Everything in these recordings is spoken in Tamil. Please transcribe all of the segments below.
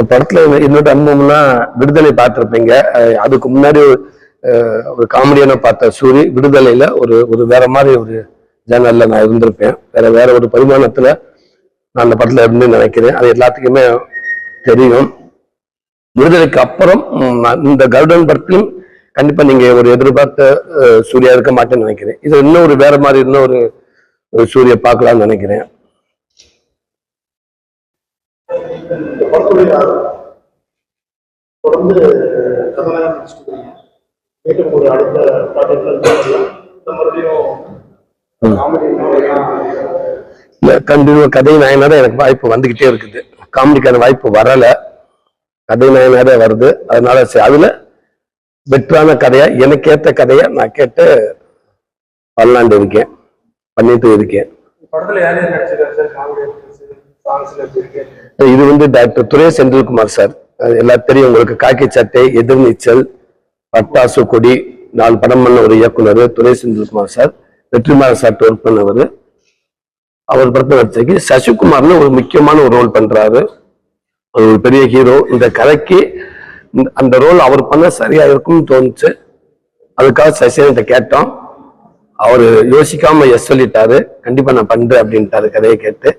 இந்த படத்துல என்னோட அனுபவம்னா விடுதலை பார்த்துருப்பீங்க. அதுக்கு முன்னாடி ஒரு காமெடியான பார்த்த சூரி விடுதலையில ஒரு ஒரு வேற மாதிரி ஒரு ஜேனல்ல நான் இருந்திருப்பேன். வேற வேற ஒரு பரிமாணத்துல நான் அந்த படத்துல இருந்து நினைக்கிறேன். அது எல்லாத்துக்குமே தெரியும். விடுதலைக்கு அப்புறம் இந்த கருடன் படத்திலும் கண்டிப்பா நீங்க ஒரு எதிர்பார்த்த அஹ், சூர்யா இருக்க மாட்டேன்னு நினைக்கிறேன். இது இன்னும் ஒரு வேற மாதிரி இன்னும் ஒரு ஒரு சூரிய பார்க்கலாம்னு நினைக்கிறேன். படத்துடைய தொடர்ந்து கதாநாயகம் நடிச்சிட்டு மீண்டும் ஒரு அடுத்த இந்த மறுபடியும் கண்டினியூ கதை நாயனார எனக்கு வாய்ப்பு வந்துகிட்டே இருக்குது. காமெடிக்கான வாய்ப்பு வரல. கதை நாயனாரே வருது. அதனால சரி, அதுல பெட்டரான கதையா எனக்கு ஏத்த கதையா நான் கேட்டு பண்ணலாண்டு இருக்கேன். பண்ணிட்டு இருக்கேன். படத்துல யார் நடிச்சிருக்காரு சார்? காமெடி இது வந்து டாக்டர் துரை செந்தில்குமார் சார். எல்லாம் தெரியும் உங்களுக்கு காக்கி சட்டை எதிர்நீச்சல் பட்டாசு கொடி நாலு படம் பண்ண ஒரு இயக்குனர் Durai Senthilkumar sir. Vetrimaaran sir work பண்ணவர். அவர் படத்தை நடிச்சிருக்கு சசிகுமார்னு ஒரு முக்கியமான ஒரு ரோல் பண்றாரு. அவர் ஒரு பெரிய ஹீரோ இந்த கதைக்கு இந்த- அந்த ரோல் அவர் பண்ண சரியா இருக்கும்னு தோணுச்சு. அதுக்காக சசிகிட்ட கேட்டோம். அவர் யோசிக்காம எஸ் சொல்லிட்டாரு. கண்டிப்பா நான் பண்றேன் அப்படின்ட்டாரு கதையை கேட்டு.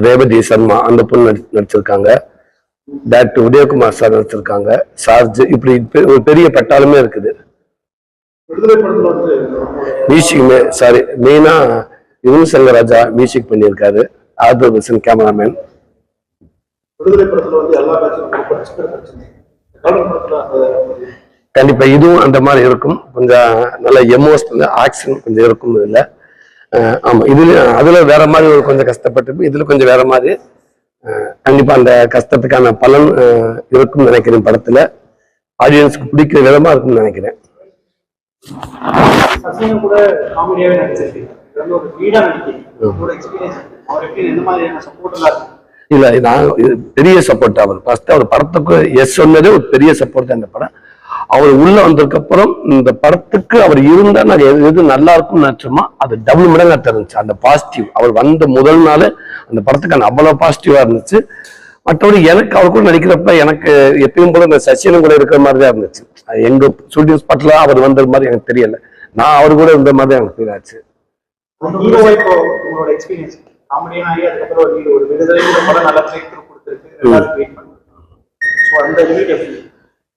ரேவதி சர்மா அந்த பொண்ணு நடி- நடிச்சிருக்காங்க. டாக்டர் உதயகுமார் சார் நடிச்சிருக்காங்க. சார்ஜ் இப்படி பெ- ஒரு பெரிய பட்டாளமே இருக்குது. மியூசிக்குமே சாரி மெயினா யுவன் சங்கராஜா மியூசிக் பண்ணியிருக்காரு. Arthur Hussain cameraman. கண்டிப்பா இதுவும் அந்த மாதிரி இருக்கும். கொஞ்சம் நல்ல எமோஷனல் ஆக்ஷன் கொஞ்சம் இருக்கும் இதுல ஆமா. இதுல அதுல வேற மாதிரி ஒரு கொஞ்சம் கஷ்டப்பட்டு இதுல கொஞ்சம் வேற மாதிரி கண்டிப்பா அந்த கஷ்டத்துக்கான பலன் இருக்கும்னு நினைக்கிறேன் படத்துல. ஆடியன்ஸ்க்கு பிடிக்கிற விதமா இருக்கும்னு நினைக்கிறேன். இல்ல நான் இது பெரிய சப்போர்ட் அவர். ஃபர்ஸ்ட் அவர் படத்துக்கு எஸ் சொன்னதே ஒரு பெரிய சப்போர்ட் தான் இந்த படம். அவர் உள்ள வந்ததுக்கு அப்புறம் இந்த படத்துக்கு அவர் இருந்தா நான் எது எது நல்லா இருக்கும்னு நினைச்சோமோ அது டபுள் மடங்கா தெரிஞ்சுச்சு. அந்த பாசிட்டிவ் அவர் வந்த முதல் நாள் அந்த படத்துக்கு அவ்வளவு பாசிட்டிவா இருந்துச்சு. மற்றபடி எனக்கு அவர் கூட நடிக்கிறப்ப எனக்கு எப்பயும் போல இந்த சசியனும் கூட இருக்கிற மாதிரி தான் இருந்துச்சு. அது எங்க ஷூட்டிங் ஸ்பாட்ல அவர் வந்த மாதிரி எனக்கு தெரியல. நான் அவர் கூட இருந்த மாதிரி எனக்கு ஃபீல் ஆச்சு. ஒரு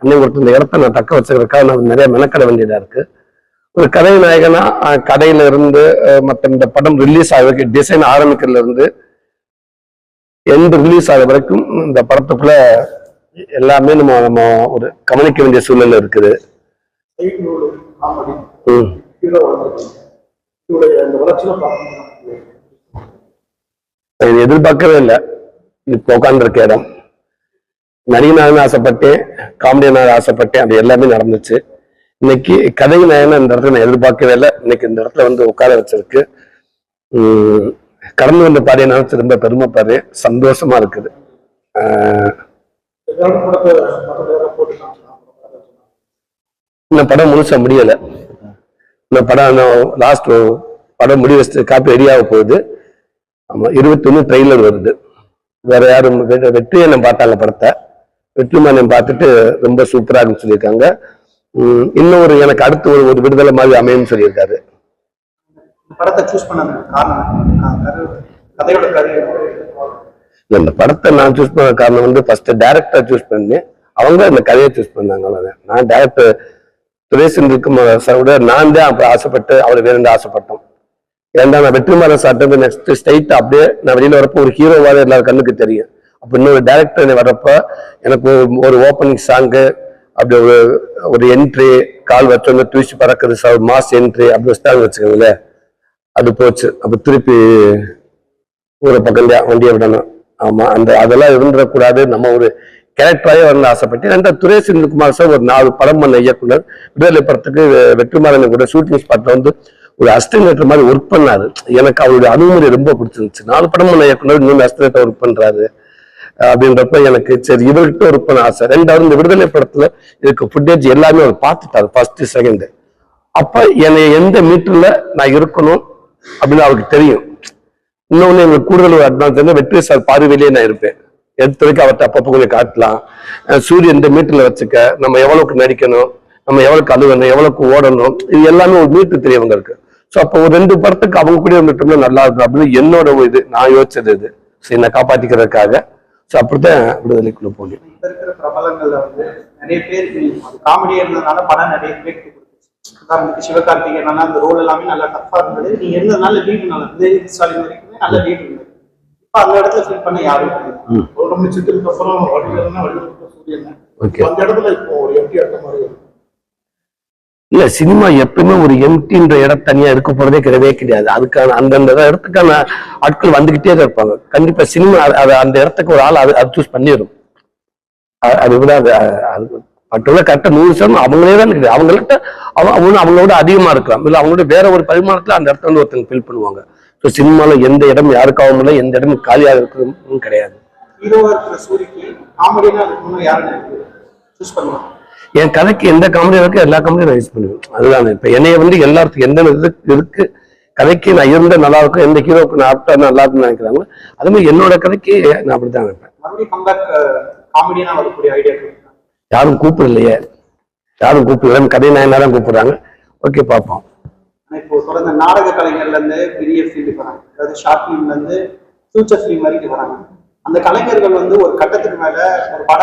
அன்னைக்கு கொடுத்த இந்த இடத்த நான் தக்க வச்சுக்கிறதுக்காக நான் நிறைய மெனக்கட வேண்டியதா இருக்கு. ஒரு கதை நாயகனா கடையில இருந்து மற்ற இந்த படம் ரிலீஸ் ஆகிறதுக்கு டிசைன் ஆரம்பிக்கிறதுல இருந்து எந்த ரிலீஸ் ஆகிற வரைக்கும் இந்த படத்துக்குள்ள எல்லாமே நம்ம நம்ம ஒரு கவனிக்க வேண்டிய சூழ்நிலை இருக்குது. ம். எதிர்பார்க்கவே இல்லை. இப்போ உட்காந்துருக்க இடம். நடிகனாக ஆசைப்பட்டேன் காமெடியனாக ஆசைப்பட்டேன் அது எல்லாமே நடந்துச்சு. இன்னைக்கு கதை நாயனா இந்த இடத்துல நான் எதிர்பார்க்கவே இல்லை. இன்னைக்கு இந்த இடத்துல வந்து உட்கார வச்சிருக்கு. கடந்து வந்த பாடிய நினைச்சு ரொம்ப பெருமைப்பாரு சந்தோஷமா இருக்குது. இந்த படம் முழுசா முடியல. இந்த படம் லாஸ்ட் படம் முடி வச்சு காப்பி ரெடியாக போகுது. ஆமா இருபத்தொன்னு ட்ரெய்லர் வருது. வேற யாரும் வெ- வெற்றியண்ணன் பார்த்தாங்க படத்தை. வெற்றிமாறன் பார்த்துட்டு ரொம்ப சூப்பரா இருக்குன்னு சொல்லியிருக்காங்க. இன்னும் ஒரு எனக்கு அடுத்து ஒரு ஒரு விடுதலை மாதிரி அமையும்னு சொல்லியிருக்காரு. இந்த படத்தை நான் சூஸ் பண்ண காரணம் வந்து ஃபர்ஸ்ட் டேரக்டர் சூஸ் பண்ணேன் அவங்க இந்த கதையை சூஸ் பண்ணாங்க நான் டேரக்டர் துரேசன் இருக்கும் விட நான் தான் அப்ப ஆசைப்பட்டு அவர் வேணும்னு ஆசைப்பட்டோம். ஏன்டா நான் வெற்றிமாறன் சாப்பிட்டு நெக்ஸ்ட் ஸ்ட்ரைட் அப்படியே நான் வெளியில வரப்போ ஒரு ஹீரோவாக எல்லாரும் கண்ணுக்கு தெரியும். அப்போ இன்னொரு டேரக்டர் வரப்ப எனக்கு ஒரு- ஓப்பனிங் சாங்கு அப்படி ஒரு ஒரு என்ட்ரி கால் வச்சோன்னு தூசி பறக்குது சார் மாஸ் என்ட்ரி அப்படி வச்சுட்டாங்க வச்சுக்கோங்களேன். அது போச்சு. அப்போ திருப்பி ஒரு பக்கம் வண்டியை விடணும். ஆமாம் அந்த அதெல்லாம் இருந்துடக்கூடாது. நம்ம ஒரு கேரக்டராகவே வரணும்னு ஆசைப்பட்டு அந்த துரை செந்தில்குமார் சார் ஒரு நாலு படம் பண்ண இயக்குனர். விடுதலை படத்துக்கு வெற்றிமாறன் கூட ஷூட்டிங் ஸ்பாட்டில் வந்து ஒரு அஸ்டிமேட்டர் மாதிரி ஒர்க் பண்ணாரு. எனக்கு அவருடைய அணுகுமுறை ரொம்ப பிடிச்சிருந்துச்சு. நாலு படம் பண்ண இயக்குனர் இன்னொன்று அஸ்டிமேட்டர் ஒர்க் பண்ணுறாரு அப்படின்றப்ப எனக்கு சரி இவர்கிட்ட ஒர்க் பண்ண ஆசை. ரெண்டாவது இந்த விடுதலை படத்துல இருக்க ஃபுட்டேஜ் எல்லாமே அவர் பார்த்துட்டாரு ஃபர்ஸ்ட் செகண்ட் அப்ப என்னை எந்த மீட்டர்ல நான் இருக்கணும் அப்படின்னு அவருக்கு தெரியும். இன்னொன்னு எங்களுக்கு கூடுதல் ஒரு அட்வான்ஸ் வெற்றி சார் பார்வையிலேயே நான் இருப்பேன். எடுத்து வரைக்கும் அவர்கிட்ட அப்பப்போ கொஞ்சம் காட்டலாம். சூரியன் இந்த மீட்டர்ல வச்சுக்க நம்ம எவ்வளவுக்கு நடிக்கணும் நம்ம எவ்வளவுக்கு அழுகணும் எவ்வளவுக்கு ஓடணும் இது எல்லாமே ஒரு மீட்டர் தெரியவங்க இருக்கு. ஸோ அப்போ ஒரு ரெண்டு படத்துக்கு அவங்க கூட இருந்துட்டோம்னா நல்லா இருக்கும் அப்படின்னு என்னோட இது நான் யோசிச்சது இது. சரி என்னை காப்பாற்றிக்கிறதுக்காக ஸோ அப்படித்தான் விடுதலைக்குள்ள போனேன் இப்ப இருக்கிற பிரபலங்கள்ல வந்து நிறைய பேர் காமெடியா இருந்ததுனால படம் நிறைய பேருக்கு கொடுத்துச்சு உதாரணத்துக்கு சிவகார்த்திகேயன் அந்த ரோல் எல்லாமே நல்லா டஃபா இருந்தது. நீங்க இருந்ததுனால லீடு நல்லா உதயநிதி ஸ்டாலின் வரைக்குமே நல்ல லீடு இருந்தது இப்ப அந்த இடத்துல ஃபீல் பண்ண யாரும் ஒரு சித்திரத்துக்கு அப்புறம் சூரியன் அந்த இடத்துல இப்போ ஒரு எம்டி அந்த மாதிரி. இல்ல சினிமா எப்பயுமே ஒரு எம்டின்ற இடம் தனியா இருக்க போறதே கிடையவே கிடையாது. அதுக்கான அந்தந்த இடத்துக்கான ஆட்கள் வந்துகிட்டே தான் இருப்பாங்க. கண்டிப்பா சினிமா அது- அந்த இடத்துக்கு ஒரு ஆள் அது அது சூஸ் பண்ணிடும் அதுதான் அது விட மற்றவங்க கரெக்டா நூறு சதவீதம் அவங்களே தான் இருக்குது. அவங்கள்ட்ட அவங்க அவங்க அவங்களோட அதிகமா இருக்கலாம். இல்லை அவங்களோட வேற ஒரு பரிமாணத்துல அந்த இடத்த வந்து ஒருத்தங்க ஃபில் பண்ணுவாங்க. ஸோ சினிமால எந்த இடம் யாருக்காகவும் இல்லை எந்த இடமும் காலியாக இருக்கிறதும் கிடையாது. என் கதைக்கு எந்த காமெடி இருக்கு எல்லா காமெடியும் நான் யூஸ் பண்ணுவேன். அதுதான் இப்ப என்னைய வந்து எல்லாத்துக்கும் எந்த இது இருக்கு கதைக்கு நான் இருந்தா நல்லா இருக்கும் எந்த ஹீரோக்கு நான் ஆப்டா நல்லா இருக்கும்னு நினைக்கிறாங்களோ அது மாதிரி என்னோட கதைக்கு நான் காமெடினா வரக்கூடிய ஐடியா யாரும் கூப்பிடலையே. யாரும் கூப்பிடல. கதை நாயனா தான் கூப்பிடுறாங்க. ஓகே பார்ப்போம். இப்போ தொடர்ந்து நாடக கலைஞர்ல இருந்து பெரிய ஃபீல்டுக்கு வராங்க. அதாவது ஷார்ட் ஃபிலிம்ல இருந்து ஃபியூச்சர் ஃபிலிம் வரைக்கும் வராங்க. அந்த கலைஞர்கள் வந்து ஒரு கட்டத்துக்கு மேல ஒரு பட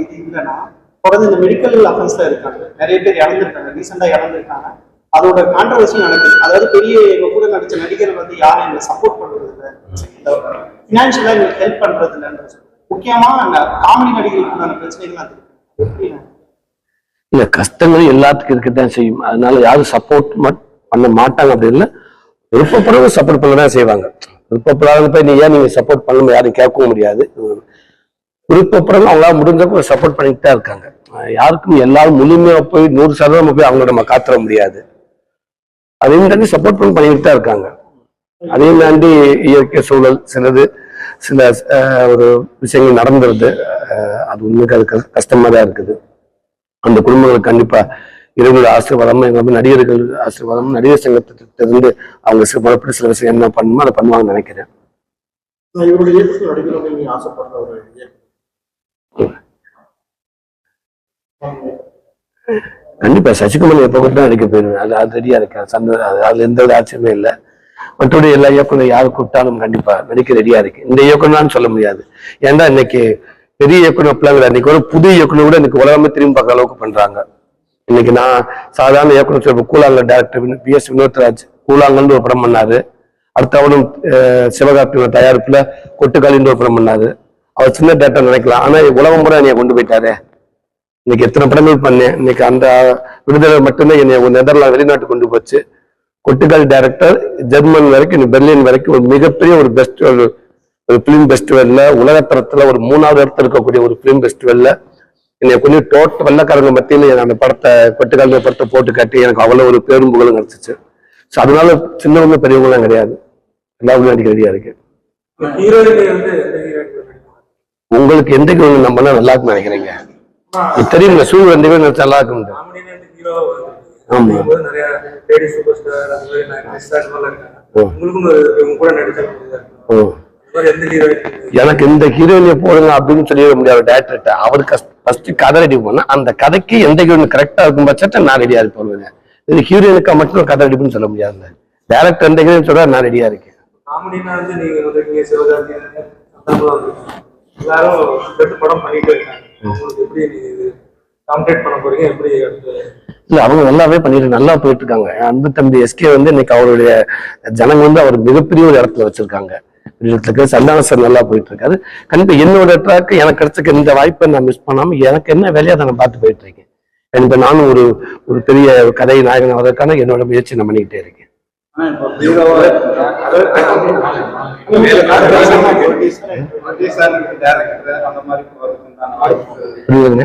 இது இல்லைன்னா தொடர்ந்து இந்த மெடிக்கல் அஃபென்ஸ்ல இருக்காங்க. நிறைய பேர் இறந்துருக்காங்க. ரீசெண்டா இறந்துருக்காங்க. அதோட கான்ட்ரவர்சி நடக்குது. அதாவது பெரிய எங்க கூட நடிச்ச நடிகர்கள் வந்து யாரும் எங்களை சப்போர்ட் பண்றது இல்லை இந்த ஃபினான்ஷியலா எங்களுக்கு ஹெல்ப் பண்றது இல்லைன்னு முக்கியமா காமெடி நடிகர்களுக்கான பிரச்சனைகள் அது. எப்படி? இல்ல கஷ்டங்கள் எல்லாத்துக்கும் இருக்கத்தான் செய்யும். அதனால யாரும் சப்போர்ட் பண்ண மாட்டாங்க. அப்படி இல்லை. விருப்பப்படுறவங்க சப்போர்ட் பண்ண தான் செய்வாங்க. விருப்பப்படாத போய் நீ ஏன் நீங்க சப்போர்ட் பண்ணணும் யாரும் கேட்கவும் முடியாது. விருப்பப்படுறவங்க அவங்களால முடிஞ்சவங்க சப்போர்ட் பண்ணிட்டு தான் இருக்காங்க. யாருக்கும் எல்லாரும் முழுமையா போய் நூறு சதவீதம் போய் அவங்கள நம்ம காத்துற முடியாது. அதையும் தாண்டி சப்போர்ட் பண்ணி பண்ணிட்டு தான் இருக்காங்க. அதையும் தாண்டி இயற்கை சூழல் சிலது சில ஒரு விஷயங்கள் நடந்துருது. அது உண்மைக்கு அது கஷ்ட- கஷ்டமா தான் இருக்குது. அந்த குடும்பங்களுக்கு கண்டிப்பா இறைவனோட ஆசீர்வாதம் எங்க வந்து நடிகர்கள் ஆசீர்வாதம் நடிகர் சங்கத்திலிருந்து அவங்க சில முறைப்படி சில விஷயம் என்ன பண்ணுமோ அதை பண்ணுவாங்கன்னு நினைக்கிறேன். கண்டிப்பா சசிகுமார் எப்ப கூட நடிக்க போயிருவேன் அது அது ரெடியா இருக்கேன் சந்த அது அதுல எந்த ஒரு ஆச்சரியமே இல்லை. மற்றபடி எல்லா இயக்குனர் யாரு கூப்பிட்டாலும் கண்டிப்பா நடிக்க ரெடியா இருக்கு. இந்த இயக்குனர்னு சொல்ல முடியாது. ஏன்டா இன்னைக்கு பெரிய இயக்குனர் பிள்ளைங்க இன்னைக்கு ஒரு புது இயக்குனர் கூட இன்னைக்கு உலகமே திரும்பி பார்க்குற அளவுக்கு பண்றாங்க. இன்னைக்கு நான் சாதாரண இயக்குனர் சொல்ல கூழாங்க டேரக்டர் பி எஸ் வினோத்ராஜ் கூழாங்கன்னு ஒரு படம் பண்ணாரு. அடுத்த அவனும் சிவகார்த்தியோட தயாரிப்புல கொட்டுக்காலின்னு ஒரு படம் பண்ணாரு. அவர் சின்ன டேரக்டர் நினைக்கலாம். ஆனா உலகம் கூட என்னைய கொண்டு போயிட்டாரே. இன்னைக்கு எத்தனை படங்கள் பண்ணேன்? இன்னைக்கு அந்த விடுதலை மட்டும்தான் என்னை நெதர்லாந்து வெளிநாட்டு கொண்டு போச்சு. கொட்டுக்கால் டைரக்டர் ஜெர்மன் வரைக்கும் பெர்லின் வரைக்கும் ஒரு மிகப்பெரிய ஒரு பெஸ்ட் ஒரு ஒரு பிலிம் ஃபெஸ்டிவல்ல உலகத்தரத்துல ஒரு மூணாவது இடத்துல இருக்கக்கூடிய ஒரு பிலிம் ஃபெஸ்டிவல்ல என்னை கொண்டு டோட்ட வெள்ளக்காரங்க மத்தியில அந்த படத்தை கொட்டுக்கால் படத்தை போட்டு காட்டி எனக்கு அவ்வளவு ஒரு பேரும் புகழும் கிடைச்சிச்சு. ஸோ அதனால சின்னவங்க பெரியவங்களாம் கிடையாது. எல்லாருமே நடிக்க ரெடியா இருக்கு. உங்களுக்கு எந்த ஹீரோ நம்ம நல்லா இருக்கும்னு நினைக்கிறீங்க. தெரியுங்க சூழ் எந்த ஹீரோ நல்லா இருக்கும். எனக்கு. ஆமா. இந்த ஹீரோயினை போடுங்க அப்படின்னு சொல்லிட முடியாது டேரக்டர்கிட்ட அவர் ஃபர்ஸ்ட் கதை ரெடி பண்ணா அந்த கதைக்கு எந்த ஹீரோயின் கரெக்டா இருக்கும் பட்சத்தை நான் ரெடியா இருப்பேன் இது ஹீரோயினுக்கா மட்டும் கதை ரெடி பண்ணி சொல்ல முடியாது டேரக்டர் எந்த ஹீரோயின் சொல்றா நான் ரெடியா இருக்கேன். எல்லாரும் படம் பண்ணிட்டு இருக்காங்க. எப்படி இது பண்ண போறீங்க? எப்படி இல்ல அவங்க நல்லாவே பண்ணிட்டு நல்லா போயிட்டு இருக்காங்க அன்பு தம்பி எஸ்கே வந்து இன்னைக்கு அவருடைய ஜனங்க வந்து அவர் மிகப்பெரிய ஒரு இடத்துல வச்சிருக்காங்க. இடத்துக்கு சந்தான சார் நல்லா போயிட்டு இருக்காரு கண்டிப்பா என்னோட ட்ராக் எனக்கு கிடைச்சிருக்க இந்த வாய்ப்பை நான் மிஸ் பண்ணாம எனக்கு என்ன வேலையை அதை நான் பார்த்து போயிட்டு இருக்கேன் எனக்கு நானும் ஒரு ஒரு பெரிய கதை நாயகன் ஆவதற்கான என்னோட முயற்சி நான் பண்ணிக்கிட்டே இருக்கேன். புரியுதுங்க.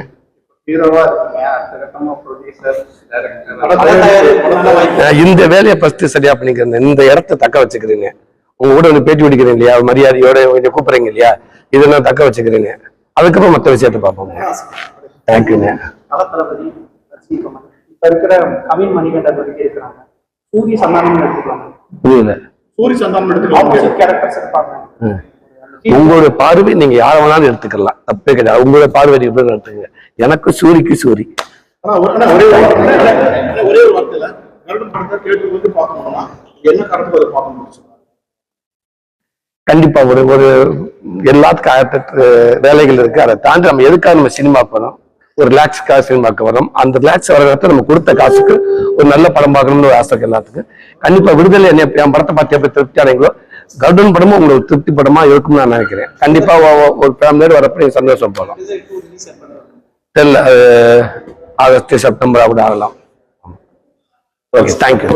இந்த வேலையை ஃபர்ஸ்ட் சரியா பண்ணிக்கிறேன். இந்த இடத்த தக்க வச்சுக்கிறேங்க. உங்க கூட வந்து பேட்டி பிடிக்கிறேன் இல்லையா? மரியாதையோட கொஞ்சம் கூப்பிடுறீங்க இல்லையா? இதை நான் தக்க வச்சுக்கிறேங்க. அதுக்கப்புறம் மற்ற விஷயத்த பார்ப்போங்க தேங்க்யூங்க இப்ப இருக்கிற கவின் மணிகண்டன் இருக்கிறாங்க சூரிய சந்தானம் எடுத்துக்கலாம் புரியல. சூரி சந்தானம் எடுத்துக்கலாம் கேரக்டர்ஸ் இருப்பாங்க ம். உங்களோட பார்வை நீங்க யார வேணாலும் எடுத்துக்கலாம். தப்பே கிடையாது. உங்களோட பார்வை நீங்க எப்படி எடுத்துக்கங்க எனக்கு சூரிக்கு சூரி. ஒரு- ஒரே வார்த்தையில கேட்டு வந்து பார்க்கணும்னா என்ன கருத்து அதை பார்க்க முடியும் கண்டிப்பா ஒரு ஒரு எல்லாத்துக்கும் வேலைகள் இருக்கு. அதை தாண்டி நம்ம எதுக்காக நம்ம சினிமா போறோம்? ஒரு ரிலாக்ஸ்க்காக சினிமாக்கு வரோம் அந்த ரிலாக்ஸ் வர நேரத்துல நம்ம கொடுத்த காசுக்கு ஒரு நல்ல படம் பார்க்கணும்னு ஒரு ஆசை இருக்கு எல்லாத்துக்கும். கண்டிப்பா விடுதலை என்ன என் படத்தை பார்த்து எப்படி திருப்தி அடைங்களோ கர்டன் படமும் உங்களுக்கு திருப்தி படமா இருக்கும்னு நான் நினைக்கிறேன். கண்டிப்பா ஒரு ஃபேமிலியோட வரப்ப நீங்க சந்தோஷம் போகலாம் தெரியல ஆகஸ்ட் செப்டம்பர் அப்படி ஆகலாம். Okay thank you